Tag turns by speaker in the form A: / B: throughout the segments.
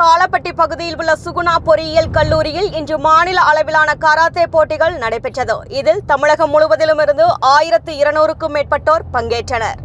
A: காலப்பட்டி பகுதியில் உள்ள சுகுணா பொறியியல் கல்லூரியில் இன்று மாநில அளவிலான கராத்தே போட்டிகள் நடைபெற்றது. இதில் தமிழகம் முழுவதிலும் இருந்து ஆயிரத்து இருநூறுக்கும் மேற்பட்டோர் பங்கேற்றனர்.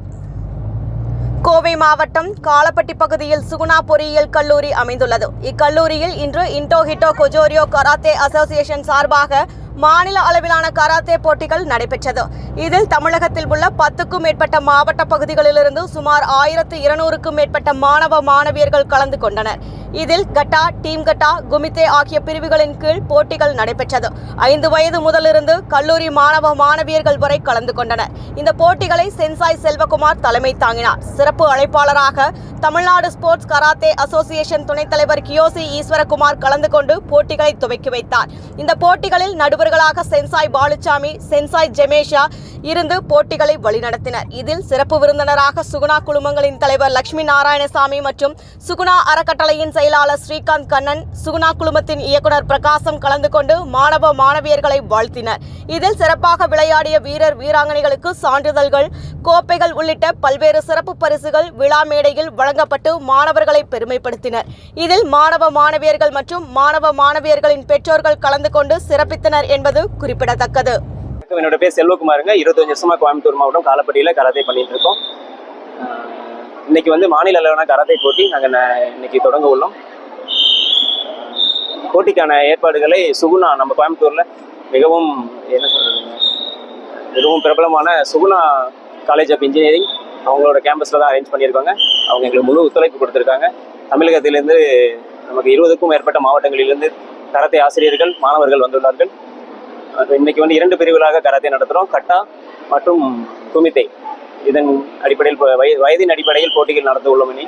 A: கோவை மாவட்டம் காலப்பட்டி பகுதியில் சுகுணா பொறியியல் கல்லூரி அமைந்துள்ளது. இக்கல்லூரியில் இன்று இண்டோ ஹிட்டோ கொஜோரியோ கராத்தே அசோசியேஷன் சார்பாக மாநில அளவிலான கராத்தே போட்டிகள் நடைபெற்றது. இதில் தமிழகத்தில் உள்ள பத்துக்கும் மேற்பட்ட மாவட்ட பகுதிகளிலிருந்து சுமார் ஆயிரத்து இருநூறுக்கும் மேற்பட்ட மாணவ மாணவியர்கள் கலந்து கொண்டனர். இதில் கட்டா டீம் கட்டா குமித்தே ஆகிய பிரிவுகளின் கீழ் போட்டிகள் நடைபெற்றது. ஐந்து வயது முதலிருந்து கல்லூரி மாணவ மாணவியர்கள் வரை கலந்து கொண்டனர். இந்த போட்டிகளை சென்சாய் செல்வகுமார் தலைமை தாங்கினார். சிறப்பு அழைப்பாளராக தமிழ்நாடு ஸ்போர்ட்ஸ் கராத்தே அசோசியேஷன் துணைத் தலைவர் கியோசி ஈஸ்வரகுமார் கலந்து கொண்டு போட்டிகளை துவக்கி வைத்தார். இந்த போட்டிகளில் நடுவர்களாக சென்சாய் பாலுச்சாமி சென்சாய் ஜெமேஷா இருந்து போட்டிகளை வழிநடத்தினர். இதில் சிறப்பு விருந்தினராக சுகுணா குழுமங்களின் தலைவர் லட்சுமி நாராயணசாமி மற்றும் சுகுணா அறக்கட்டளையின் செயலாளர் ஸ்ரீகாந்த் கண்ணன் சுகுணா குழுமத்தின் இயக்குனர் பிரகாசம் கலந்து கொண்டு மாணவ மாணவியர்களை வாழ்த்தினர். இதில் சிறப்பாக விளையாடிய வீரர் வீராங்கனைகளுக்கு சான்றிதழ்கள் கோப்பைகள் உள்ளிட்ட பல்வேறு சிறப்பு பரிசுகள் விழா மேடையில் வழங்கப்பட்டு மாணவர்களை பெருமைப்படுத்தினர். இதில் மாணவ மாணவியர்கள் மற்றும் மாணவ மாணவியர்களின் பெற்றோர்கள் கலந்து கொண்டு சிறப்பித்தனர் என்பது குறிப்பிடத்தக்கது.
B: வணக்கம் என்னோட பேர் செல்வகுமாருங்க. இருபத்தஞ்சு வருஷமா கோயம்புத்தூர் மாவட்டம் காலப்பட்டியில் கராத்தே பண்ணிட்டு இருக்கோம். இன்னைக்கு வந்து மாநில அளவிலான கராத்தே போட்டி நாங்கள் இன்னைக்கு தொடங்க உள்ளோம். போட்டிக்கான ஏற்பாடுகளை சுகுணா நம்ம கோயம்புத்தூர்ல மிகவும் என்ன சொல்றதுங்க மிகவும் பிரபலமான சுகுணா காலேஜ் ஆஃப் இன்ஜினியரிங் அவங்களோட கேம்பஸில் தான் அரேஞ்ச் பண்ணியிருக்காங்க. அவங்க எங்களுக்கு முழு ஒத்துழைப்பு கொடுத்துருக்காங்க. தமிழகத்திலிருந்து நமக்கு இருபதுக்கும் மேற்பட்ட மாவட்டங்களிலிருந்து கராத்தே ஆசிரியர்கள் மாணவர்கள் வந்துள்ளார்கள். இன்னைக்கு வந்து இரண்டு பிரிவுகளாக கராத்தே நடத்துகிறோம் கட்டா மற்றும் குமித்தை இதன் அடிப்படையில் வயதின் அடிப்படையில் போட்டிகள் நடத்த உள்ளோம் இனி.